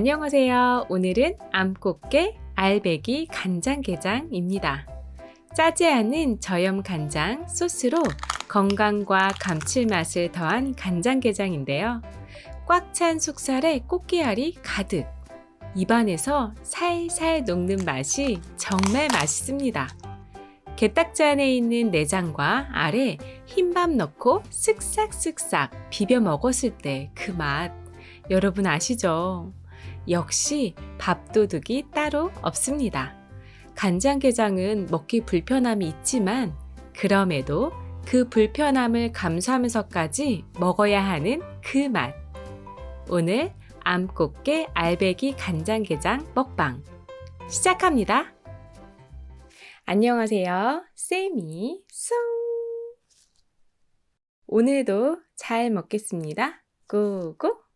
안녕하세요. 오늘은 암꽃게 알배기 간장게장입니다. 짜지 않은 저염 간장 소스로 건강과 감칠맛을 더한 간장게장인데요. 꽉 찬 속살에 꽃게알이 가득. 입안에서 살살 녹는 맛이 정말 맛있습니다. 게딱지 안에 있는 내장과 알에 흰밥 넣고 쓱싹쓱싹 비벼 먹었을 때 그 맛. 여러분 아시죠? 역시 밥도둑이 따로 없습니다. 간장게장은 먹기 불편함이 있지만 그럼에도 그 불편함을 감수하면서까지 먹어야 하는 그 맛. 오늘 암꽃게 알배기 간장게장 먹방 시작합니다. 안녕하세요. 쌤이 송. 오늘도 잘 먹겠습니다. 고고.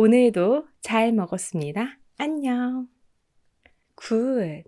오늘도 잘 먹었습니다. 안녕. 굿.